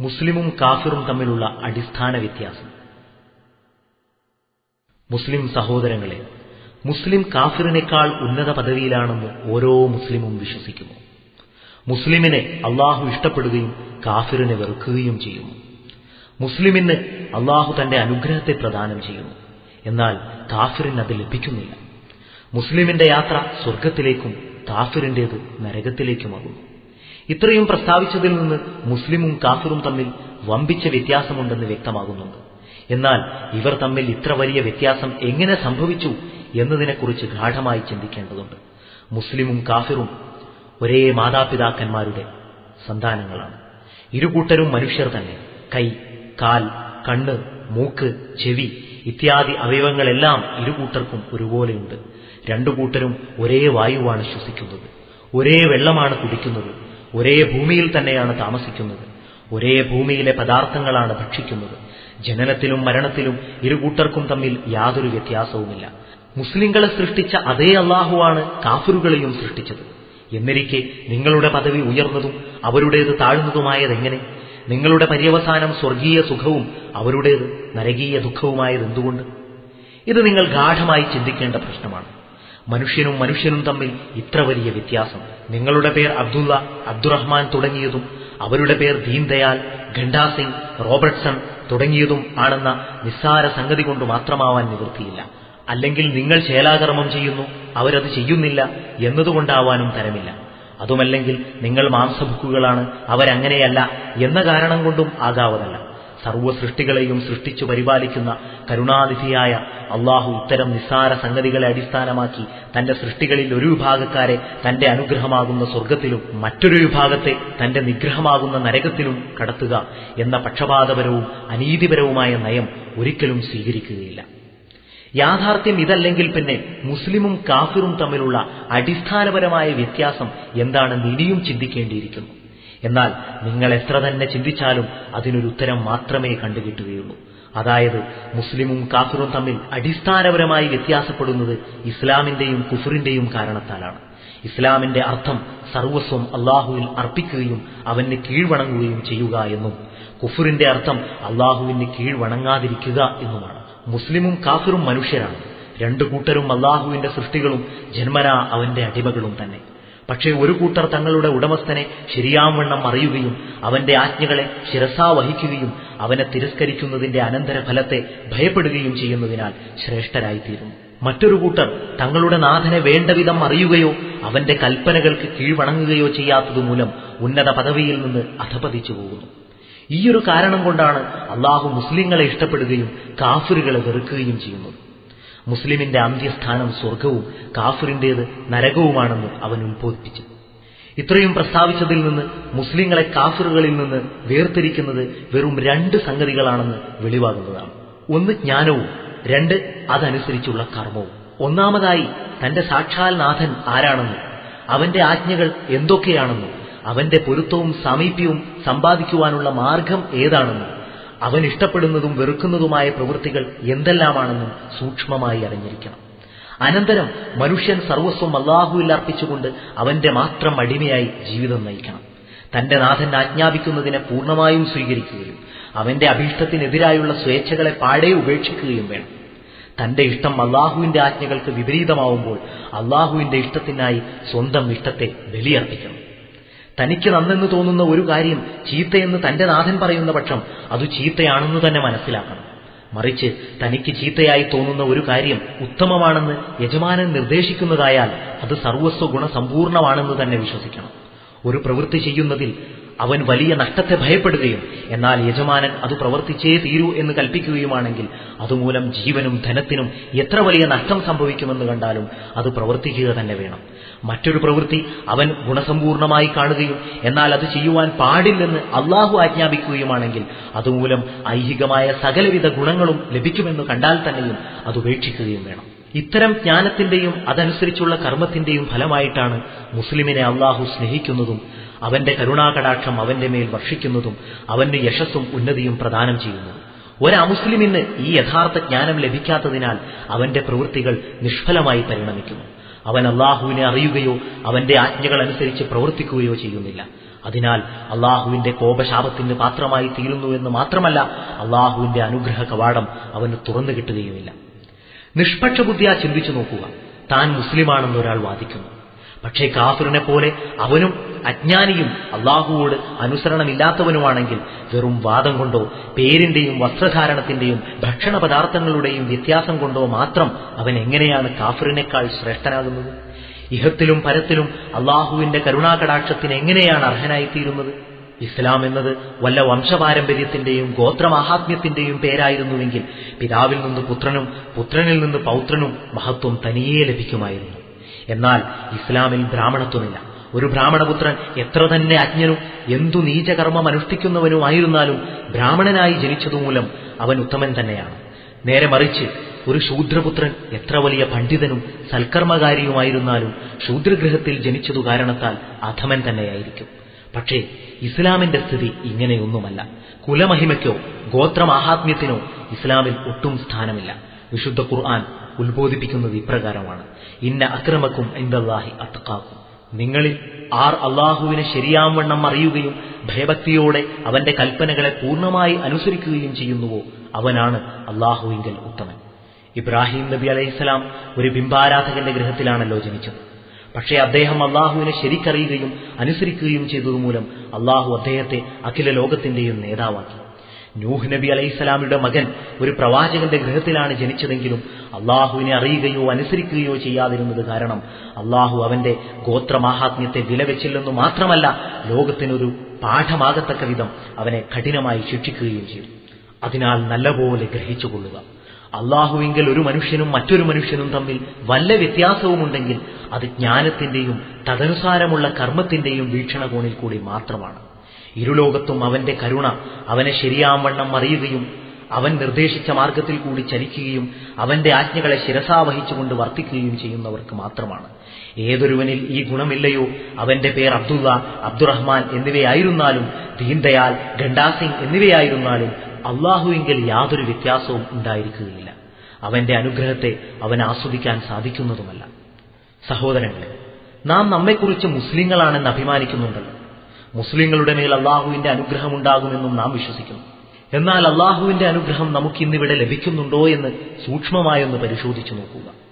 മുസ്ലിമും കാഫിറും തമ്മിലുള്ള അടിസ്ഥാന വ്യത്യാസം. മുസ്ലിം സഹോദരങ്ങളെ മുസ്ലിം കാഫിറിനേക്കാൾ ഉന്നത പദവിയിലാണെന്ന് ഓരോ മുസ്ലിമും വിശ്വസിക്കുന്നു. മുസ്ലിമിനെ അള്ളാഹു ഇഷ്ടപ്പെടുകയും കാഫിറിനെ വെറുക്കുകയും ചെയ്യുന്നു. മുസ്ലിമിന് അള്ളാഹു തന്റെ അനുഗ്രഹത്തെ പ്രദാനം ചെയ്യുന്നു. എന്നാൽ കാഫിറിന് അത് ലഭിക്കുന്നില്ല. മുസ്ലിമിന്റെ യാത്ര സ്വർഗത്തിലേക്കും കാഫിറിന്റേത് നരകത്തിലേക്കുമാകുന്നു. ഇത്രയും പ്രസ്താവിച്ചതിൽ നിന്ന് മുസ്ലിമും കാഫിറും തമ്മിൽ വമ്പിച്ച വ്യത്യാസമുണ്ടെന്ന് വ്യക്തമാകുന്നുണ്ട് എന്നാൽ ഇവർ തമ്മിൽ ഇത്ര വലിയ വ്യത്യാസം എങ്ങനെ സംഭവിച്ചു എന്നതിനെക്കുറിച്ച് ഗാഠമായി ചിന്തിക്കേണ്ടതുണ്ട്. മുസ്ലിമും കാഫിറും ഒരേ മാതാപിതാക്കന്മാരുടെ സന്താനങ്ങളാണ്. ഇരുകൂട്ടരും മനുഷ്യർ തന്നെ. കൈ കാൽ കണ്ണ് മൂക്ക് ചെവി ഇത്യാദി അവയവങ്ങളെല്ലാം ഇരുകൂട്ടർക്കും ഒരുപോലെയുണ്ട്. രണ്ടു കൂട്ടരും ഒരേ വായുവാണ് ശ്വസിക്കുന്നത്. ഒരേ വെള്ളമാണ് കുടിക്കുന്നത്. ഒരേ ഭൂമിയിൽ തന്നെയാണ് താമസിക്കുന്നത്. ഒരേ ഭൂമിയിലെ പദാർത്ഥങ്ങളാണ് ഭക്ഷിക്കുന്നത്. ജനനത്തിലും മരണത്തിലും ഇരുകൂട്ടർക്കും തമ്മിൽ യാതൊരു വ്യത്യാസവുമില്ല. മുസ്ലിങ്ങളെ സൃഷ്ടിച്ച അതേ അള്ളാഹുവാണ് കാഫിറുകളെയും സൃഷ്ടിച്ചത്. എന്നിരിക്കെ നിങ്ങളുടെ പദവി ഉയർന്നതും അവരുടേത് താഴ്ന്നതുമായതെങ്ങനെ? നിങ്ങളുടെ പര്യവസാനം സ്വർഗീയ സുഖവും അവരുടേത് നരകീയ ദുഃഖവുമായത് എന്തുകൊണ്ട് ഇത് നിങ്ങൾ ഗാഠമായി ചിന്തിക്കേണ്ട പ്രശ്നമാണ്. മനുഷ്യനും മനുഷ്യനും തമ്മിൽ ഇത്ര വലിയ വ്യത്യാസം. നിങ്ങളുടെ പേർ അബ്ദുള്ള അബ്ദുറഹ്മാൻ തുടങ്ങിയതും അവരുടെ പേർ ദീൻദയാൽ ഖണ്ഡാ സിംഗ് റോബർട്ട്സൺ തുടങ്ങിയതും ആണെന്ന നിസ്സാര സംഗതി കൊണ്ട് മാത്രമാവാൻ നിവൃത്തിയില്ല. അല്ലെങ്കിൽ നിങ്ങൾ ചേലാകർമ്മം ചെയ്യുന്നു അവരത് ചെയ്യുന്നില്ല എന്നതുകൊണ്ടാവാനും തരമില്ല. അതുമല്ലെങ്കിൽ നിങ്ങൾ മാംസഭുക്കുകളാണ് അവരങ്ങനെയല്ല എന്ന കാരണം കൊണ്ടും ആകാവതല്ല. സർവ സൃഷ്ടികളെയും സൃഷ്ടിച്ചു പരിപാലിക്കുന്ന കരുണാനിധിയായ അള്ളാഹു ഇത്തരം നിസ്സാര സംഗതികളെ അടിസ്ഥാനമാക്കി തന്റെ സൃഷ്ടികളിൽ ഒരു വിഭാഗക്കാരെ തന്റെ അനുഗ്രഹമാകുന്ന സ്വർഗത്തിലും മറ്റൊരു വിഭാഗത്തെ തന്റെ നിഗ്രഹമാകുന്ന നരകത്തിലും കടത്തുക എന്ന പക്ഷപാതപരവും അനീതിപരവുമായ നയം ഒരിക്കലും സ്വീകരിക്കുകയില്ല. യാഥാർത്ഥ്യം ഇതല്ലെങ്കിൽ പിന്നെ മുസ്ലിമും കാഫിറും തമ്മിലുള്ള അടിസ്ഥാനപരമായ വ്യത്യാസം എന്താണെന്ന് ഇനിയും ചിന്തിക്കേണ്ടിയിരിക്കുന്നു. എന്നാൽ നിങ്ങൾ എത്ര തന്നെ ചിന്തിച്ചാലും അതിനൊരു ഉത്തരം മാത്രമേ കണ്ടുകിട്ടുകയുള്ളൂ. അതായത് മുസ്ലിമും കാഫിറും തമ്മിൽ അടിസ്ഥാനപരമായി വ്യത്യാസപ്പെടുന്നത് ഇസ്ലാമിന്റെയും കുഫറിന്റെയും കാരണത്താലാണ്. ഇസ്ലാമിന്റെ അർത്ഥം സർവസ്വം അള്ളാഹുവിൽ അർപ്പിക്കുകയും അവന് കീഴ്വണങ്ങുകയും ചെയ്യുക എന്നും കുഫറിന്റെ അർത്ഥം അള്ളാഹുവിന് കീഴ്വണങ്ങാതിരിക്കുക എന്നുമാണ്. മുസ്ലിമും കാഫിറും മനുഷ്യരാണ്. രണ്ടു കൂട്ടരും അള്ളാഹുവിന്റെ സൃഷ്ടികളും ജന്മനാ അവന്റെ അടിമകളും തന്നെ. പക്ഷേ ഒരു കൂട്ടർ തങ്ങളുടെ ഉടമസ്ഥനെ ശരിയാവണ്ണം അറിയുകയും അവന്റെ ആജ്ഞകളെ ശിരസാ വഹിക്കുകയും അവനെ തിരസ്കരിക്കുന്നതിന്റെ അനന്തരഫലത്തെ ഭയപ്പെടുകയും ചെയ്യുന്നതിനാൽ ശ്രേഷ്ഠരായിത്തീരുന്നു. മറ്റൊരു കൂട്ടർ തങ്ങളുടെ നാഥനെ വേണ്ടവിധം അറിയുകയോ അവന്റെ കൽപ്പനകൾക്ക് കീഴ്വണങ്ങുകയോ ചെയ്യാത്തതുമൂലം ഉന്നത പദവിയിൽ നിന്ന് അധപതിച്ചു പോകുന്നു. ഈയൊരു കാരണം കൊണ്ടാണ് അള്ളാഹു മുസ്ലിങ്ങളെ ഇഷ്ടപ്പെടുകയും കാഫിറുകളെ വെറുക്കുകയും ചെയ്യുന്നത്. മുസ്ലിമിന്റെ അന്ത്യസ്ഥാനം സ്വർഗവും കാഫുറിന്റേത് നരകവുമാണെന്ന് അവൻ ഉത്ബോധിപ്പിച്ചു. ഇത്രയും പ്രസ്താവിച്ചതിൽ നിന്ന് മുസ്ലിങ്ങളെ കാഫിറുകളിൽ നിന്ന് വേർതിരിക്കുന്നത് വെറും രണ്ട് സംഗതികളാണെന്ന് വെളിവാകുന്നതാണ്. ഒന്ന് ജ്ഞാനവും രണ്ട് അതനുസരിച്ചുള്ള കർമ്മവും. ഒന്നാമതായി തന്റെ സാക്ഷാൽ നാഥൻ ആരാണെന്നും അവന്റെ ആജ്ഞകൾ എന്തൊക്കെയാണെന്നും അവന്റെ പൊരുത്തവും സാമീപ്യവും സമ്പാദിക്കുവാനുള്ള മാർഗം ഏതാണെന്നും അവൻ ഇഷ്ടപ്പെടുന്നതും വെറുക്കുന്നതുമായ പ്രവൃത്തികൾ എന്തെല്ലാമാണെന്നും സൂക്ഷ്മമായി അറിഞ്ഞിരിക്കണം. അനന്തരം മനുഷ്യൻ സർവസ്വം അള്ളാഹുവിൽ അർപ്പിച്ചുകൊണ്ട് അവന്റെ മാത്രം അടിമയായി ജീവിതം നയിക്കണം. തന്റെ നാഥൻ ആജ്ഞാപിക്കുന്നതിനെ പൂർണമായും സ്വീകരിക്കുകയും അവന്റെ അഭീഷ്ടത്തിനെതിരായുള്ള സ്വേച്ഛകളെ പാടെ ഉപേക്ഷിക്കുകയും വേണം. തന്റെ ഇഷ്ടം അള്ളാഹുവിന്റെ ആജ്ഞകൾക്ക് വിപരീതമാവുമ്പോൾ അള്ളാഹുവിന്റെ ഇഷ്ടത്തിനായി സ്വന്തം ഇഷ്ടത്തെ ബലിയർപ്പിക്കണം. തനിക്ക് നന്നെന്ന് തോന്നുന്ന ഒരു കാര്യം ചീത്തയെന്ന് തന്റെ നാഥൻ പറയുന്ന പക്ഷം അത് ചീത്തയാണെന്ന് തന്നെ മനസ്സിലാക്കണം. മറിച്ച് തനിക്ക് ചീത്തയായി തോന്നുന്ന ഒരു കാര്യം ഉത്തമമാണെന്ന് യജമാനൻ നിർദ്ദേശിക്കുന്നതായാൽ അത് സർവസ്വ ഗുണസമ്പൂർണമാണെന്ന് തന്നെ വിശ്വസിക്കണം. ഒരു പ്രവൃത്തി ചെയ്യുന്നതിൽ അവൻ വലിയ നഷ്ടത്തെ ഭയപ്പെടുകയും എന്നാൽ യജമാനൻ അത് പ്രവർത്തിച്ചേ തീരൂ എന്ന് കൽപ്പിക്കുകയുമാണെങ്കിൽ അതുമൂലം ജീവനും ധനത്തിനും എത്ര വലിയ നഷ്ടം സംഭവിക്കുമെന്ന് കണ്ടാലും അത് പ്രവർത്തിക്കുക തന്നെ വേണം. മറ്റൊരു പ്രവൃത്തി അവൻ ഗുണസമ്പൂർണമായി കാണുകയും എന്നാൽ അത് ചെയ്യുവാൻ പാടില്ലെന്ന് അള്ളാഹു ആജ്ഞാപിക്കുകയുമാണെങ്കിൽ അതുമൂലം ഐഹികമായ സകലവിധ ഗുണങ്ങളും ലഭിക്കുമെന്ന് കണ്ടാൽ തന്നെയും അത് ഉപേക്ഷിക്കുകയും വേണം. ഇത്തരം ജ്ഞാനത്തിന്റെയും അതനുസരിച്ചുള്ള കർമ്മത്തിന്റെയും ഫലമായിട്ടാണ് മുസ്ലിമിനെ അള്ളാഹു സ്നേഹിക്കുന്നതും അവന്റെ കരുണാകടാക്ഷം അവന്റെ മേൽ വർഷിക്കുന്നതും അവന്റെ യശസ്സും ഉന്നതിയും പ്രദാനം ചെയ്യുന്നു. ഒരമുസ്ലിമിന് ഈ യഥാർത്ഥ ജ്ഞാനം ലഭിക്കാത്തതിനാൽ അവന്റെ പ്രവൃത്തികൾ നിഷ്ഫലമായി പരിണമിക്കുന്നു. അവൻ അള്ളാഹുവിനെ അറിയുകയോ അവന്റെ ആജ്ഞകൾ അനുസരിച്ച് പ്രവർത്തിക്കുകയോ ചെയ്യുന്നില്ല. അതിനാൽ അള്ളാഹുവിന്റെ കോപശാപത്തിന് പാത്രമായി തീരുന്നു എന്ന് മാത്രമല്ല അള്ളാഹുവിന്റെ അനുഗ്രഹ കവാടം അവന് തുറന്നു കിട്ടുകയുമില്ല. നിഷ്പക്ഷ ബുദ്ധിയാ ചിന്തിച്ചു നോക്കുക. താൻ മുസ്ലിമാണെന്ന് ഒരാൾ വാദിക്കുന്നു. പക്ഷേ കാഫിറിനെ പോലെ അവനും അജ്ഞാനിയും അള്ളാഹുവോട് അനുസരണമില്ലാത്തവനുമാണെങ്കിൽ വെറും വാദം കൊണ്ടോ പേരിന്റെയും വസ്ത്രധാരണത്തിന്റെയും ഭക്ഷണ പദാർത്ഥങ്ങളുടെയും വ്യത്യാസം കൊണ്ടോ മാത്രം അവൻ എങ്ങനെയാണ് കാഫിറിനേക്കാൾ ശ്രേഷ്ഠനാകുന്നത്? ഇഹത്തിലും പരത്തിലും അള്ളാഹുവിന്റെ കരുണാകടാക്ഷത്തിന് എങ്ങനെയാണ് അർഹനായിത്തീരുന്നത്? ഇസ്ലാം എന്നത് വല്ല വംശപാരമ്പര്യത്തിന്റെയും ഗോത്രമാഹാത്മ്യത്തിന്റെയും പേരായിരുന്നുവെങ്കിൽ പിതാവിൽ നിന്ന് പുത്രനും പുത്രനിൽ നിന്ന് പൗത്രനും മഹത്വം തനിയേ ലഭിക്കുമായിരുന്നു. എന്നാൽ ഇസ്ലാമിൽ ബ്രാഹ്മണത്വമില്ല. ഒരു ബ്രാഹ്മണപുത്രൻ എത്ര തന്നെ അജ്ഞനും എന്തു നീചകർമ്മം അനുഷ്ഠിക്കുന്നവനുമായിരുന്നാലും ബ്രാഹ്മണനായി ജനിച്ചതുമൂലം അവൻ ഉത്തമൻ തന്നെയാണ്. നേരെ മറിച്ച് ഒരു ശൂദ്രപുത്രൻ എത്ര വലിയ പണ്ഡിതനും സൽക്കർമ്മകാരിയുമായിരുന്നാലും ശൂദ്രഗ്രഹത്തിൽ ജനിച്ചതു കാരണത്താൽ അധമൻ തന്നെയായിരിക്കും. പക്ഷേ ഇസ്ലാമിന്റെ സ്ഥിതി ഇങ്ങനെയൊന്നുമല്ല. കുലമഹിമയ്ക്കോ ഗോത്രമാഹാത്മ്യത്തിനോ ഇസ്ലാമിൽ ഒട്ടും സ്ഥാനമില്ല. വിശുദ്ധ ഖുർആൻ ഉത്ബോധിപ്പിക്കുന്നത് ഇപ്രകാരമാണ്. ഇന്ന അക്രമക്കും ഇന്ദല്ലാഹി അത്തക്കാക്കും നിങ്ങളിൽ ആർ അള്ളാഹുവിനെ ശരിയാവണ്ണം അറിയുകയും ഭയഭക്തിയോടെ അവന്റെ കൽപ്പനകളെ പൂർണമായി അനുസരിക്കുകയും ചെയ്യുന്നുവോ അവനാണ് അള്ളാഹുവിങ്കൽ ഉത്തമൻ. ഇബ്രാഹിം നബി അലൈഹിസ്സലാം ഒരു ബിംബാരാധകന്റെ ഗൃഹത്തിലാണല്ലോ ജനിച്ചത്. പക്ഷേ അദ്ദേഹം അള്ളാഹുവിനെ ശരിക്കറിയുകയും അനുസരിക്കുകയും ചെയ്തതുമൂലം അള്ളാഹു അദ്ദേഹത്തെ അഖില ലോകത്തിന്റെയും നേതാവാക്കി. നൂഹ് നബി അലൈഹിസ്സലാമിയുടെ മകൻ ഒരു പ്രവാചകന്റെ ഗൃഹത്തിലാണ് ജനിച്ചതെങ്കിലും അള്ളാഹുവിനെ അറിയുകയോ അനുസരിക്കുകയോ ചെയ്യാതിരുന്നത് കാരണം അള്ളാഹു അവന്റെ ഗോത്രമാഹാത്മ്യത്തെ വിലവെച്ചില്ലെന്നു മാത്രമല്ല ലോകത്തിനൊരു പാഠമാകത്തക്ക വിധം അവനെ കഠിനമായി ശിക്ഷിക്കുകയും ചെയ്തു. അതിനാൽ നല്ലപോലെ ഗ്രഹിച്ചുകൊള്ളുക അള്ളാഹുവിങ്കിൽ ഒരു മനുഷ്യനും മറ്റൊരു മനുഷ്യനും തമ്മിൽ വല്ല വ്യത്യാസവുമുണ്ടെങ്കിൽ അത് ജ്ഞാനത്തിന്റെയും തദനുസാരമുള്ള കർമ്മത്തിന്റെയും വീക്ഷണകോണിൽ കൂടി മാത്രമാണ്. ഇരുലോകത്തും അവന്റെ കരുണ അവനെ ശരിയാവണ്ണം അറിയുകയും അവൻ നിർദ്ദേശിച്ച മാർഗത്തിൽ കൂടി ചലിക്കുകയും അവന്റെ ആജ്ഞകളെ ശിരസാവഹിച്ചുകൊണ്ട് വർത്തിക്കുകയും ചെയ്യുന്നവർക്ക് മാത്രമാണ്. ഏതൊരുവനിൽ ഈ ഗുണമില്ലയോ? അവന്റെ പേർ അബ്ദുള്ള അബ്ദുറഹ്മാൻ എന്നിവയായിരുന്നാലും ദീൻദയാൽ ഗണ്ടാസിംഗ് എന്നിവയായിരുന്നാലും അള്ളാഹുവിങ്കിൽ യാതൊരു വ്യത്യാസവും ഉണ്ടായിരിക്കുകയില്ല. അവന്റെ അനുഗ്രഹത്തെ അവൻ ആസ്വദിക്കാൻ സാധിക്കുന്നതുമല്ല. സഹോദരങ്ങളെ നാം നമ്മെക്കുറിച്ച് മുസ്ലിങ്ങളാണെന്ന് അഭിമാനിക്കുന്നുണ്ടല്ലോ. മുസ്ലിങ്ങളുടെ മേൽ അള്ളാഹുവിന്റെ അനുഗ്രഹമുണ്ടാകുമെന്നും നാം വിശ്വസിക്കുന്നു. എന്നാൽ അള്ളാഹുവിന്റെ അനുഗ്രഹം നമുക്കിന്നിവിടെ ലഭിക്കുന്നുണ്ടോ എന്ന് സൂക്ഷ്മമായൊന്ന് പരിശോധിച്ചു നോക്കുക.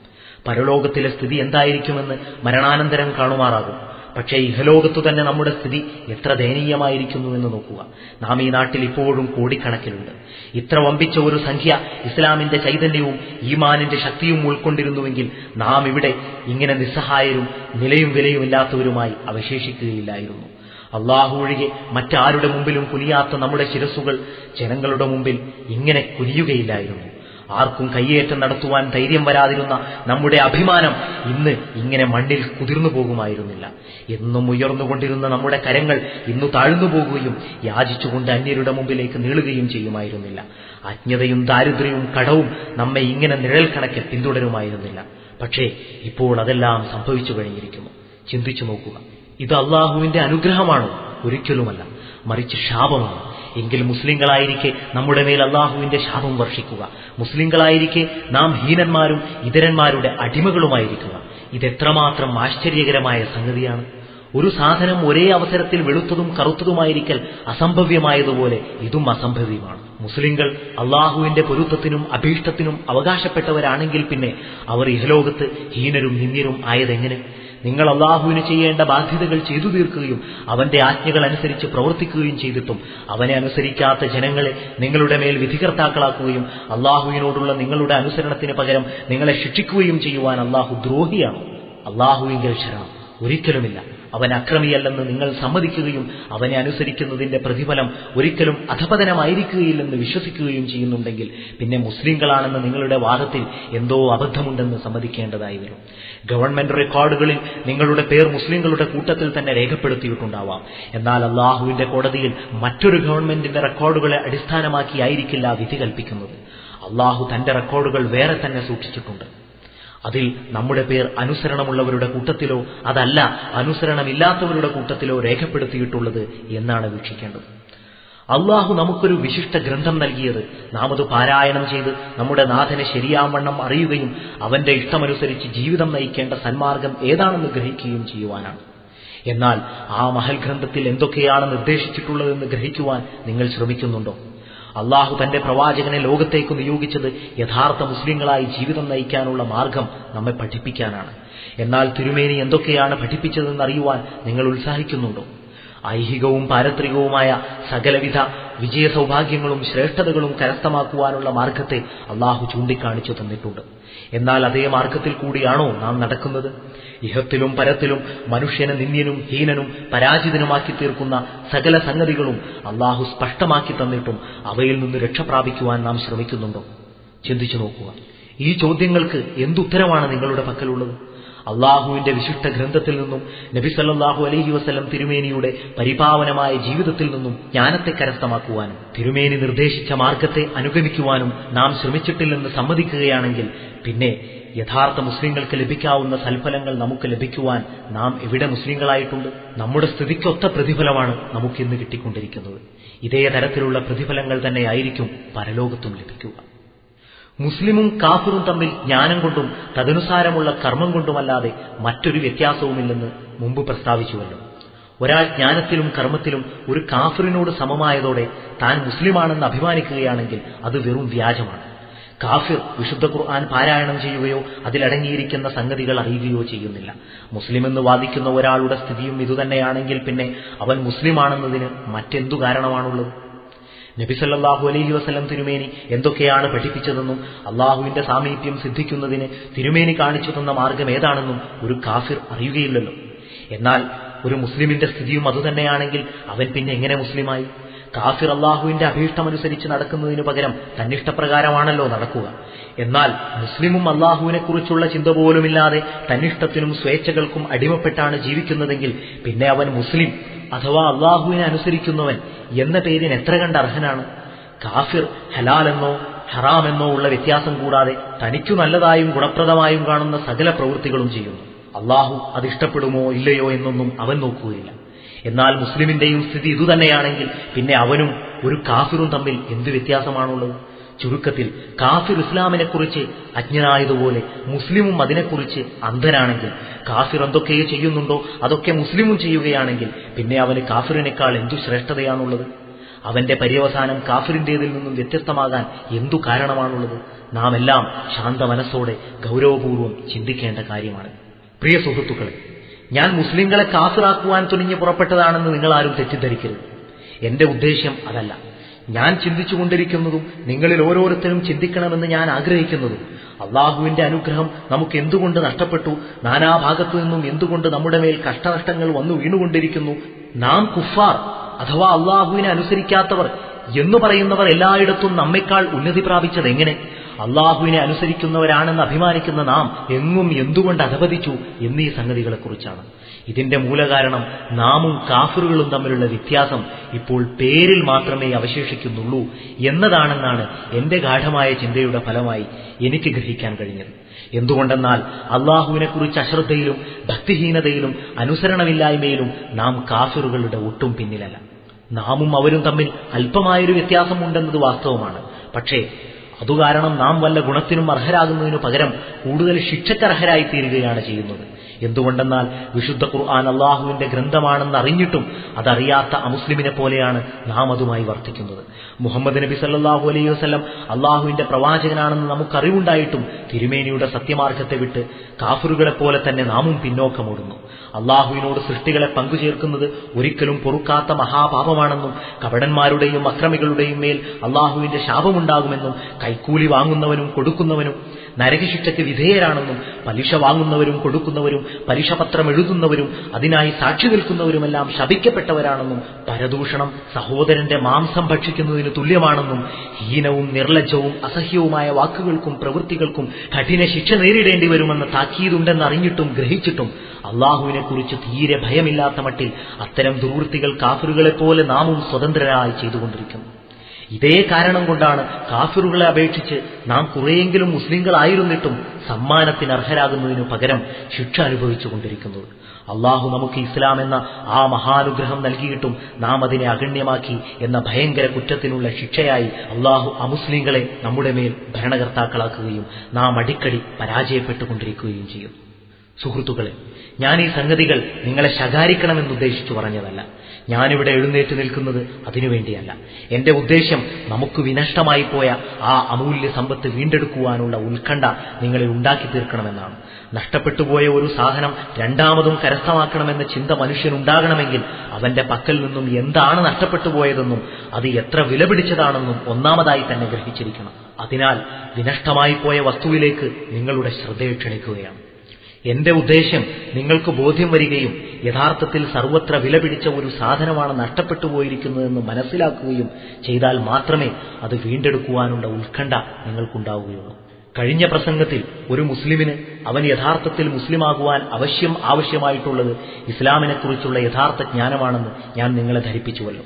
പരലോകത്തിലെ സ്ഥിതി എന്തായിരിക്കുമെന്ന് മരണാനന്തരം കാണുമാറാകും. പക്ഷേ ഇഹലോകത്തു തന്നെ നമ്മുടെ സ്ഥിതി എത്ര ദയനീയമായിരിക്കുന്നു എന്ന് നോക്കുക. നാം ഈ നാട്ടിൽ ഇപ്പോഴും കോടിക്കണക്കിലുണ്ട് ഇത്ര വമ്പിച്ച ഒരു സംഖ്യ ഇസ്ലാമിന്റെ ചൈതന്യവും ഈമാനിന്റെ ശക്തിയും ഉൾക്കൊണ്ടിരുന്നുവെങ്കിൽ നാം ഇവിടെ ഇങ്ങനെ നിസ്സഹായരും നിലയും വിലയുമില്ലാത്തവരുമായി അവശേഷിക്കുകയില്ലായിരുന്നു. അള്ളാഹു ഒഴികെ മറ്റാരുടെ മുമ്പിലും കുനിയാത്ത നമ്മുടെ ശിരസുകൾ ജനങ്ങളുടെ മുമ്പിൽ ഇങ്ങനെ കുനിയുകയില്ലായിരുന്നു. ആർക്കും കയ്യേറ്റം നടത്തുവാൻ ധൈര്യം വരാതിരുന്ന നമ്മുടെ അഭിമാനം ഇന്ന് ഇങ്ങനെ മണ്ണിൽ കുതിർന്നു പോകുമായിരുന്നില്ല. എന്നും ഉയർന്നുകൊണ്ടിരുന്ന നമ്മുടെ കരങ്ങൾ ഇന്ന് താഴ്ന്നു പോകുകയും യാചിച്ചുകൊണ്ട് അന്യരുടെ മുമ്പിലേക്ക് നീളുകയും ചെയ്യുമായിരുന്നില്ല. അജ്ഞതയും ദാരിദ്ര്യവും കടവും നമ്മെ ഇങ്ങനെ നിഴൽ കണക്കെ പിന്തുടരുമായിരുന്നില്ല. പക്ഷേ ഇപ്പോൾ അതെല്ലാം സംഭവിച്ചു കഴിഞ്ഞിരിക്കുന്നു. ചിന്തിച്ചു നോക്കുക. ഇത് അള്ളാഹുവിന്റെ അനുഗ്രഹമാണോ. ഒരിക്കലുമല്ല. മറിച്ച് ശാപമാണ്. എങ്കിൽ മുസ്ലിങ്ങളായിരിക്കെ നമ്മുടെ മേൽ അള്ളാഹുവിന്റെ ശാപം വർഷിക്കുക. മുസ്ലിങ്ങളായിരിക്കെ നാം ഹീനന്മാരും ഇതരന്മാരുടെ അടിമകളുമായിരിക്കുക. ഇതെത്രമാത്രം ആശ്ചര്യകരമായ സംഗതിയാണ്. ഒരു സാധനം ഒരേ അവസരത്തിൽ വെളുത്തതും കറുത്തതുമായിരിക്കൽ അസംഭവ്യമായതുപോലെ ഇതും അസംഭവ്യമാണ്. മുസ്ലിങ്ങൾ അള്ളാഹുവിന്റെ പൊരുത്തത്തിനും അഭീഷ്ടത്തിനും അവകാശപ്പെട്ടവരാണെങ്കിൽ പിന്നെ അവർ ഇഹലോകത്ത് ഹീനരും നിന്ദ്യരും ആയതെങ്ങനെ? നിങ്ങൾ അള്ളാഹുവിന് ചെയ്യേണ്ട ബാധ്യതകൾ ചെയ്തു തീർക്കുകയും അവന്റെ ആജ്ഞകൾ അനുസരിച്ച് പ്രവർത്തിക്കുകയും ചെയ്തിട്ടും അവനെ അനുസരിക്കാത്ത ജനങ്ങളെ നിങ്ങളുടെ മേൽ വിധികർത്താക്കളാക്കുകയും അള്ളാഹുവിനോടുള്ള നിങ്ങളുടെ അനുസരണത്തിന് പകരം നിങ്ങളെ ശിക്ഷിക്കുകയും ചെയ്യുവാൻ അള്ളാഹു ദ്രോഹിയാണ്. അള്ളാഹുവിങ്കൽ ശരണം ഒരിക്കലുമില്ല. അവൻ അക്രമിയല്ലെന്ന് നിങ്ങൾ സമ്മതിക്കുകയും അവനെ അനുസരിക്കുന്നതിന്റെ പ്രതിഫലം ഒരിക്കലും അധപതനമായിരിക്കുകയില്ലെന്ന് വിശ്വസിക്കുകയും ചെയ്യുന്നുണ്ടെങ്കിൽ പിന്നെ മുസ്ലിങ്ങളാണെന്ന് നിങ്ങളുടെ വാദത്തിൽ എന്തോ അബദ്ധമുണ്ടെന്ന് സമ്മതിക്കേണ്ടതായി വരും. ഗവൺമെന്റ് റെക്കോർഡുകളിൽ നിങ്ങളുടെ പേർ മുസ്ലിങ്ങളുടെ കൂട്ടത്തിൽ തന്നെ രേഖപ്പെടുത്തിയിട്ടുണ്ടാവാം. എന്നാൽ അള്ളാഹുവിന്റെ കോടതിയിൽ മറ്റൊരു ഗവൺമെന്റിന്റെ റെക്കോർഡുകളെ അടിസ്ഥാനമാക്കിയായിരിക്കില്ല വിധി കൽപ്പിക്കുന്നത്. അള്ളാഹു തന്റെ റെക്കോർഡുകൾ വേറെ തന്നെ സൂക്ഷിച്ചിട്ടുണ്ട്. അതിൽ നമ്മുടെ പേർ അനുസരണമുള്ളവരുടെ കൂട്ടത്തിലോ അതല്ല അനുസരണമില്ലാത്തവരുടെ കൂട്ടത്തിലോ രേഖപ്പെടുത്തിയിട്ടുള്ളത് എന്നാണ് വീക്ഷിക്കേണ്ടത്. അള്ളാഹു നമുക്കൊരു വിശിഷ്ട ഗ്രന്ഥം നൽകിയത്. നാം അത് പാരായണം ചെയ്ത് നമ്മുടെ നാഥനെ ശരിയാവണ്ണം അറിയുകയും അവന്റെ ഇഷ്ടമനുസരിച്ച് ജീവിതം നയിക്കേണ്ട സന്മാർഗം ഏതാണെന്ന് ഗ്രഹിക്കുകയും ചെയ്യുവാനാണ്. എന്നാൽ ആ മഹൽ ഗ്രന്ഥത്തിൽ എന്തൊക്കെയാണ് നിർദ്ദേശിച്ചിട്ടുള്ളതെന്ന് ഗ്രഹിക്കുവാൻ നിങ്ങൾ ശ്രമിക്കുന്നുണ്ടോ? അള്ളാഹു തന്റെ പ്രവാചകനെ ലോകത്തേക്ക് നിയോഗിച്ചത് യഥാർത്ഥ മുസ്ലിങ്ങളായി ജീവിതം നയിക്കാനുള്ള മാർഗം നമ്മെ പഠിപ്പിക്കാനാണ്. എന്നാൽ തിരുമേനി എന്തൊക്കെയാണ് പഠിപ്പിച്ചതെന്ന് അറിയുവാൻ നിങ്ങൾ ഉത്സാഹിക്കുന്നുണ്ടോ? ഐഹികവും പാരത്രികവുമായ സകലവിധ വിജയ സൗഭാഗ്യങ്ങളും ശ്രേഷ്ഠതകളും കരസ്ഥമാക്കുവാനുള്ള മാർഗത്തെ അള്ളാഹു ചൂണ്ടിക്കാണിച്ചു തന്നിട്ടുണ്ട്. എന്നാൽ അതേ മാർഗത്തിൽ കൂടിയാണോ നാം നടക്കുന്നത്? ഇഹത്തിലും പരത്തിലും മനുഷ്യനെ നിന്ദ്യനും ഹീനനും പരാജിതനുമാക്കി തീർക്കുന്ന സകല സംഗതികളും അള്ളാഹു സ്പഷ്ടമാക്കി തന്നിട്ടും അവയിൽ നിന്ന് രക്ഷപ്രാപിക്കുവാൻ നാം ശ്രമിക്കുന്നുണ്ടോ? ചിന്തിച്ചു നോക്കുക. ഈ ചോദ്യങ്ങൾക്ക് എന്തുത്തരമാണ് നിങ്ങളുടെ പക്കലുള്ളത്? അള്ളാഹുവിന്റെ വിശിഷ്ട ഗ്രന്ഥത്തിൽ നിന്നും നബി സല്ലാഹു അലഹി വസ്ലം തിരുമേനിയുടെ പരിപാവനമായ ജീവിതത്തിൽ നിന്നും ജ്ഞാനത്തെ കരസ്ഥമാക്കുവാനും തിരുമേനി നിർദ്ദേശിച്ച മാർഗത്തെ അനുഗമിക്കുവാനും നാം ശ്രമിച്ചിട്ടില്ലെന്ന് സമ്മതിക്കുകയാണെങ്കിൽ പിന്നെ യഥാർത്ഥ മുസ്ലിങ്ങൾക്ക് ലഭിക്കാവുന്ന സൽഫലങ്ങൾ നമുക്ക് ലഭിക്കുവാൻ നാം എവിടെ മുസ്ലിങ്ങളായിട്ടുണ്ട്? നമ്മുടെ സ്ഥിതിക്കൊത്ത പ്രതിഫലമാണ് നമുക്കിന്ന് കിട്ടിക്കൊണ്ടിരിക്കുന്നത്. ഇതേ തരത്തിലുള്ള പ്രതിഫലങ്ങൾ തന്നെയായിരിക്കും പരലോകത്തും ലഭിക്കുക. മുസ്ലിമും കാഫിറും തമ്മിൽ ജ്ഞാനം കൊണ്ടും തദനുസാരമുള്ള കർമ്മം കൊണ്ടുമല്ലാതെ മറ്റൊരു വ്യത്യാസവുമില്ലെന്ന് മുമ്പ് പ്രസ്താവിച്ചുവല്ലോ. ഒരാൾ ജ്ഞാനത്തിലും കർമ്മത്തിലും ഒരു കാഫിറിനോട് സമമായതോടെ താൻ മുസ്ലിമാണെന്ന് അഭിമാനിക്കുകയാണെങ്കിൽ അത് വെറും വ്യാജമാണ്. കാഫിർ വിശുദ്ധ ഖുർആൻ പാരായണം ചെയ്യുകയോ അതിലടങ്ങിയിരിക്കുന്ന സംഗതികൾ അറിയുകയോ ചെയ്യുന്നില്ല. മുസ്ലിം എന്ന് വാദിക്കുന്ന ഒരാളുടെ സ്ഥിതിയും ഇതുതന്നെയാണെങ്കിൽ പിന്നെ അവൻ മുസ്ലിമാണെന്നതിന് മറ്റെന്തു കാരണമാണുള്ളത്? നബി അലഹി അലൈഹി വസ്ലം തിരുമേനി എന്തൊക്കെയാണ് പഠിപ്പിച്ചതെന്നും അള്ളാഹുവിന്റെ സാമീപ്യം സിദ്ധിക്കുന്നതിന് തിരുമേനി കാണിച്ചു തന്ന മാർഗം ഏതാണെന്നും ഒരു കാഫിർ അറിയുകയില്ലല്ലോ. എന്നാൽ ഒരു മുസ്ലിമിന്റെ സ്ഥിതിയും അതുതന്നെയാണെങ്കിൽ അവൻ പിന്നെ എങ്ങനെ മുസ്ലിമായി? കാഫിർ അള്ളാഹുവിന്റെ അഭീഷ്ടമനുസരിച്ച് നടക്കുന്നതിനു പകരം തന്നിഷ്ടപ്രകാരമാണല്ലോ നടക്കുക. എന്നാൽ മുസ്ലിമും അള്ളാഹുവിനെക്കുറിച്ചുള്ള ചിന്ത പോലുമില്ലാതെ തന്നിഷ്ടത്തിനും സ്വേച്ഛകൾക്കും അടിമപ്പെട്ടാണ് ജീവിക്കുന്നതെങ്കിൽ പിന്നെ അവൻ മുസ്ലിം അഥവാ അള്ളാഹുവിനെ അനുസരിക്കുന്നവൻ എന്ന പേരിന് എത്ര കണ്ട് അർഹനാണ്? കാഫിർ ഹലാലെന്നോ ഹറാമെന്നോ ഉള്ള വ്യത്യാസം കൂടാതെ തനിക്കു നല്ലതായും ഗുണപ്രദമായും കാണുന്ന സകല പ്രവൃത്തികളും ചെയ്യുന്നു. അള്ളാഹു അത് ഇഷ്ടപ്പെടുമോ ഇല്ലയോ എന്നൊന്നും അവൻ നോക്കുകയില്ല. എന്നാൽ മുസ്ലിമിന്റെയും സ്ഥിതി ഇതുതന്നെയാണെങ്കിൽ പിന്നെ അവനും ഒരു കാഫിറും തമ്മിൽ എന്ത് വ്യത്യാസമാണുള്ളത്? ചുരുക്കത്തിൽ കാഫിർ ഇസ്ലാമിനെക്കുറിച്ച് അജ്ഞനായതുപോലെ മുസ്ലിമും അതിനെക്കുറിച്ച് അന്ധനാണെങ്കിൽ കാഫിർ എന്തൊക്കെയോ ചെയ്യുന്നുണ്ടോ അതൊക്കെ മുസ്ലിമും ചെയ്യുകയാണെങ്കിൽ പിന്നെ അവന് കാഫിറിനേക്കാൾ എന്തു ശ്രേഷ്ഠതയാണുള്ളത്? അവന്റെ പര്യവസാനം കാഫിറിന്റേതിൽ നിന്നും വ്യത്യസ്തമാകാൻ എന്തു കാരണമാണുള്ളത്? നാം എല്ലാം ശാന്ത മനസ്സോടെ ഗൗരവപൂർവം ചിന്തിക്കേണ്ട കാര്യമാണ്. പ്രിയ സുഹൃത്തുക്കളെ ഞാൻ മുസ്ലിങ്ങളെ കാഫിറാക്കുവാൻ തുനിഞ്ഞു പുറപ്പെട്ടതാണെന്ന് നിങ്ങൾ ആരും തെറ്റിദ്ധരിക്കരുത്. എന്റെ ഉദ്ദേശ്യം അതല്ല. ഞാൻ ചിന്തിച്ചുകൊണ്ടിരിക്കുന്നതും നിങ്ങളിൽ ഓരോരുത്തരും ചിന്തിക്കണമെന്ന് ഞാൻ ആഗ്രഹിക്കുന്നതും. അള്ളാഹുവിന്റെ അനുഗ്രഹം നമുക്ക് എന്തുകൊണ്ട് നഷ്ടപ്പെട്ടു? നാനാഭാഗത്തു നിന്നും എന്തുകൊണ്ട് നമ്മുടെ മേൽ കഷ്ടനഷ്ടങ്ങൾ വന്നു വീണുകൊണ്ടിരിക്കുന്നു? നാം കുഫാർ അഥവാ അള്ളാഹുവിനെ അനുസരിക്കാത്തവർ എന്ന് പറയുന്നവർ എല്ലായിടത്തും നമ്മെക്കാൾ ഉന്നതി പ്രാപിച്ചത് എങ്ങനെ അള്ളാഹുവിനെ അനുസരിക്കുന്നവരാണെന്ന് അഭിമാനിക്കുന്ന നാം എങ്ങും എന്തുകൊണ്ട് അധപതിച്ചു എന്നീ സംഗതികളെക്കുറിച്ചാണ്. ഇതിന്റെ മൂലകാരണം നാമും കാഫിറുകളും തമ്മിലുള്ള വ്യത്യാസം ഇപ്പോൾ പേരിൽ മാത്രമേ അവശേഷിക്കുന്നുള്ളൂ എന്നതാണെന്നാണ് എന്റെ ഗാഠമായ ചിന്തയുടെ ഫലമായി എനിക്ക് ഗ്രഹിക്കാൻ കഴിഞ്ഞത്. എന്തുകൊണ്ടെന്നാൽ അള്ളാഹുവിനെക്കുറിച്ച് അശ്രദ്ധയിലും ഭക്തിഹീനതയിലും അനുസരണമില്ലായ്മയിലും നാം കാഫിറുകളുടെ ഒട്ടും പിന്നിലല്ല. നാമും അവരും തമ്മിൽ അല്പമായൊരു വ്യത്യാസമുണ്ടെന്നത് വാസ്തവമാണ്. പക്ഷേ അതുകാരണം നാം വല്ല ഗുണത്തിനും അർഹരാകുന്നതിനു പകരം കൂടുതൽ ശിക്ഷക്കർഹരായി തീരുകയാണ് ചെയ്യുന്നത്. എന്തുകൊണ്ടെന്നാൽ വിശുദ്ധ ഖുർആൻ അള്ളാഹുവിന്റെ ഗ്രന്ഥമാണെന്ന് അറിഞ്ഞിട്ടും അതറിയാത്ത അമുസ്ലിമിനെ പോലെയാണ് നാം അതുമായി വർത്തിക്കുന്നത്. മുഹമ്മദ് നബി സല്ലാഹു അലൈഹി വസ്ലം അള്ളാഹുവിന്റെ പ്രവാചകനാണെന്ന് നമുക്കറിവുണ്ടായിട്ടും തിരുമേനിയുടെ സത്യമാർഗത്തെ വിട്ട് കാഫറുകളെ പോലെ തന്നെ നാമും പിന്നോക്കമോടുന്നു. അള്ളാഹുവിനോട് സൃഷ്ടികളെ പങ്കുചേർക്കുന്നത് ഒരിക്കലും പൊറുക്കാത്ത മഹാപാപമാണെന്നും കപടന്മാരുടെയും അക്രമികളുടെയും മേൽ അള്ളാഹുവിന്റെ ശാപമുണ്ടാകുമെന്നും കൈക്കൂലി വാങ്ങുന്നവനും കൊടുക്കുന്നവനും നരകശിക്ഷയ്ക്ക് വിധേയരാണെന്നും പലിശ വാങ്ങുന്നവരും കൊടുക്കുന്നവരും പലിശപത്രം എഴുതുന്നവരും അതിനായി സാക്ഷി നിൽക്കുന്നവരുമെല്ലാം ശപിക്കപ്പെട്ടവരാണെന്നും പരദൂഷണം സഹോദരന്റെ മാംസം ഭക്ഷിക്കുന്നതിന് തുല്യമാണെന്നും ഹീനവും നിർലജ്ജവും അസഹ്യവുമായ വാക്കുകൾക്കും പ്രവൃത്തികൾക്കും കഠിന ശിക്ഷ നേരിടേണ്ടി വരുമെന്ന താക്കീതുണ്ടെന്ന് അറിഞ്ഞിട്ടും ഗ്രഹിച്ചിട്ടും അള്ളാഹുവിനെക്കുറിച്ച് തീരെ ഭയമില്ലാത്ത മട്ടിൽ അത്തരം ദുർവൃത്തികൾ കാഫറുകളെപ്പോലെ നാമും സ്വതന്ത്രരായി ചെയ്തുകൊണ്ടിരിക്കുന്നു. ഇതേ കാരണം കൊണ്ടാണ് കാഫിറുകളെ അപേക്ഷിച്ച് നാം കുറെയെങ്കിലും മുസ്ലിങ്ങളായിരുന്നിട്ടും സമ്മാനത്തിന് അർഹരാകുന്നതിനു പകരം ശിക്ഷ അനുഭവിച്ചുകൊണ്ടിരിക്കുന്നത്. അള്ളാഹു നമുക്ക് ഇസ്ലാം എന്ന ആ മഹാനുഗ്രഹം നൽകിയിട്ടും നാം അതിനെ അഗണ്യമാക്കി എന്ന ഭയങ്കര കുറ്റത്തിനുള്ള ശിക്ഷയായി അള്ളാഹു അമുസ്ലിങ്ങളെ നമ്മുടെ മേൽ ഭരണകർത്താക്കളാക്കുകയും നാം അടിക്കടി പരാജയപ്പെട്ടുകൊണ്ടിരിക്കുകയും ചെയ്യും. സുഹൃത്തുക്കളെ ഞാൻ ഈ സംഗതികൾ നിങ്ങളെ ശകാരിക്കണമെന്നുദ്ദേശിച്ചു പറഞ്ഞതല്ല. ഞാനിവിടെ എഴുന്നേറ്റ് നിൽക്കുന്നത് അതിനുവേണ്ടിയല്ല എന്റെ ഉദ്ദേശ്യം നമുക്ക് വിനഷ്ടമായി പോയ ആ അമൂല്യ സമ്പത്ത് വീണ്ടെടുക്കുവാനുള്ള ഉത്കണ്ഠ നിങ്ങളെ ഉണ്ടാക്കി തീർക്കണമെന്നാണ്. നഷ്ടപ്പെട്ടു പോയ ഒരു സാധനം രണ്ടാമതും കരസ്ഥമാക്കണമെന്ന ചിന്ത മനുഷ്യനുണ്ടാകണമെങ്കിൽ അവന്റെ പക്കൽ നിന്നും എന്താണ് നഷ്ടപ്പെട്ടു പോയതെന്നും അത് എത്ര വിലപിടിച്ചതാണെന്നും ഒന്നാമതായി തന്നെ ഗ്രഹിച്ചിരിക്കണം. അതിനാൽ വിനഷ്ടമായി പോയ വസ്തുവിലേക്ക് നിങ്ങളുടെ ശ്രദ്ധയെ ക്ഷണിക്കുകയാണ്. എന്റെ ഉദ്ദേശ്യം നിങ്ങൾക്ക് ബോധ്യം വരികയും യഥാർത്ഥത്തിൽ സർവത്ര വിലപിടിച്ച ഒരു സാധനമാണ് നഷ്ടപ്പെട്ടു പോയിരിക്കുന്നതെന്ന് മനസ്സിലാക്കുകയും ചെയ്താൽ മാത്രമേ അത് വീണ്ടെടുക്കുവാനുള്ള ഉത്കണ്ഠ നിങ്ങൾക്കുണ്ടാവുകയുള്ളൂ. കഴിഞ്ഞ പ്രസംഗത്തിൽ ഒരു മുസ്ലിമിന് അവൻ യഥാർത്ഥത്തിൽ മുസ്ലിമാകുവാൻ അവശ്യം ആവശ്യമായിട്ടുള്ളത് ഇസ്ലാമിനെക്കുറിച്ചുള്ള യഥാർത്ഥ ജ്ഞാനമാണെന്ന് ഞാൻ നിങ്ങളെ ധരിപ്പിച്ചുവല്ലോ.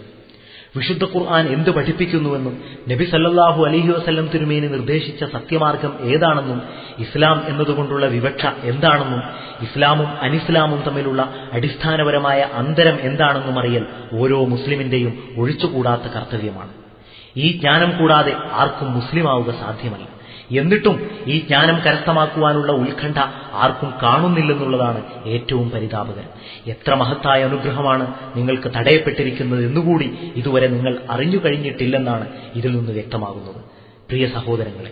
വിശുദ്ധ ഖുർആൻ എന്ത് പഠിപ്പിക്കുന്നുവെന്നും നബി സല്ലാഹു അലഹി വസല്ലം തിരുമേനി നിർദ്ദേശിച്ച സത്യമാർഗം ഏതാണെന്നും ഇസ്ലാം എന്നതുകൊണ്ടുള്ള വിവക്ഷ എന്താണെന്നും ഇസ്ലാമും അനിസ്ലാമും തമ്മിലുള്ള അടിസ്ഥാനപരമായ അന്തരം എന്താണെന്നും അറിയൽ ഓരോ മുസ്ലിമിന്റെയും ഒഴിച്ചുകൂടാത്ത കർത്തവ്യമാണ്. ഈ ജ്ഞാനം കൂടാതെ ആർക്കും മുസ്ലിമാവുക സാധ്യമല്ല. എന്നിട്ടും ഈ ജ്ഞാനം കരസ്ഥമാക്കുവാനുള്ള ഉത്കണ്ഠ ആർക്കും കാണുന്നില്ലെന്നുള്ളതാണ് ഏറ്റവും പരിതാപകരം. എത്ര മഹത്തായ അനുഗ്രഹമാണ് നിങ്ങൾക്ക് തടയപ്പെട്ടിരിക്കുന്നത് എന്നുകൂടി ഇതുവരെ നിങ്ങൾ അറിഞ്ഞു കഴിഞ്ഞിട്ടില്ലെന്നാണ് ഇതിൽ നിന്ന് വ്യക്തമാകുന്നത്. പ്രിയ സഹോദരങ്ങളെ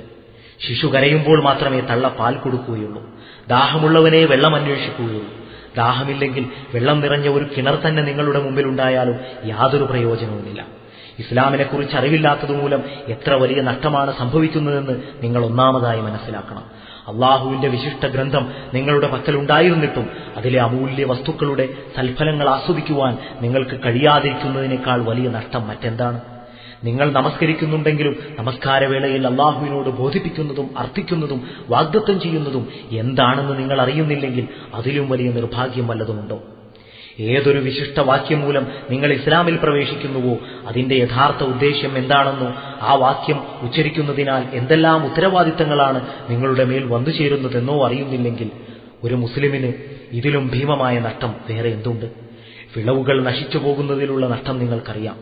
ശിശു കരയുമ്പോൾ മാത്രമേ തള്ള പാൽ കൊടുക്കുകയുള്ളൂ. ദാഹമുള്ളവനെ വെള്ളം അന്വേഷിക്കുകയുള്ളൂ. ദാഹമില്ലെങ്കിൽ വെള്ളം നിറഞ്ഞ ഒരു കിണർ തന്നെ നിങ്ങളുടെ മുമ്പിലുണ്ടായാലും യാതൊരു പ്രയോജനവുമില്ല. ഇസ്ലാമിനെക്കുറിച്ച് അറിവില്ലാത്തതുമൂലം എത്ര വലിയ നഷ്ടമാണ് സംഭവിക്കുന്നതെന്ന് നിങ്ങൾ ഒന്നാമതായി മനസ്സിലാക്കണം. അള്ളാഹുവിന്റെ വിശിഷ്ട ഗ്രന്ഥം നിങ്ങളുടെ പക്കൽ ഉണ്ടായിരുന്നിട്ടും അതിലെ അമൂല്യ വസ്തുക്കളുടെ സൽഫലങ്ങൾ ആസ്വദിക്കുവാൻ നിങ്ങൾക്ക് കഴിയാതിരിക്കുന്നതിനേക്കാൾ വലിയ നഷ്ടം മറ്റെന്താണ്? നിങ്ങൾ നമസ്കരിക്കുന്നുണ്ടെങ്കിലും നമസ്കാരവേളയിൽ അള്ളാഹുവിനോട് ബോധിപ്പിക്കുന്നതും അർത്ഥിക്കുന്നതും വാഗ്ദത്തം ചെയ്യുന്നതും എന്താണെന്ന് നിങ്ങൾ അറിയുന്നില്ലെങ്കിൽ അതിലും വലിയ നിർഭാഗ്യം വല്ലതുമുണ്ടോ? ഏതൊരു വിശിഷ്ട വാക്യം മൂലം നിങ്ങൾ ഇസ്ലാമിൽ പ്രവേശിക്കുന്നുവോ അതിന്റെ യഥാർത്ഥ ഉദ്ദേശ്യം എന്താണെന്നോ ആ വാക്യം ഉച്ചരിക്കുന്നതിനാൽ എന്തെല്ലാം ഉത്തരവാദിത്തങ്ങളാണ് നിങ്ങളുടെ മേൽ വന്നു ചേരുന്നതെന്നോ അറിയുന്നില്ലെങ്കിൽ ഒരു മുസ്ലിമിന് ഇതിലും ഭീമമായ നഷ്ടം വേറെ എന്തുണ്ട്? വിളവുകൾ നശിച്ചു പോകുന്നതിലുള്ള നഷ്ടം നിങ്ങൾക്കറിയാം.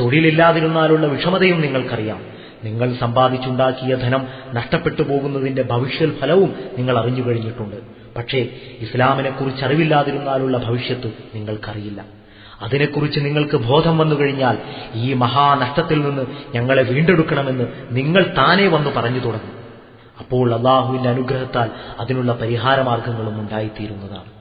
തൊഴിലില്ലാതിരുന്നാലുള്ള വിഷമതയും നിങ്ങൾക്കറിയാം. നിങ്ങൾ സമ്പാദിച്ചുണ്ടാക്കിയ ധനം നഷ്ടപ്പെട്ടു പോകുന്നതിന്റെ ഭവിഷ്യൽ ഫലവും നിങ്ങൾ അറിഞ്ഞു കഴിഞ്ഞിട്ടുണ്ട് പക്ഷേ ഇസ്ലാമിനെക്കുറിച്ച് അറിവില്ലാതിരുന്നാലുള്ള ഭവിഷ്യത്ത് നിങ്ങൾക്കറിയില്ല. അതിനെക്കുറിച്ച് നിങ്ങൾക്ക് ബോധം വന്നു കഴിഞ്ഞാൽ ഈ മഹാനഷ്ടത്തിൽ നിന്ന് ഞങ്ങളെ വീണ്ടെടുക്കണമെന്ന് നിങ്ങൾ താനേ വന്നു പറഞ്ഞു തുടങ്ങും. അപ്പോൾ അള്ളാഹുവിന്റെ അനുഗ്രഹത്താൽ അതിനുള്ള പരിഹാരമാർഗങ്ങളും ഉണ്ടായിത്തീരുന്നതാണ്.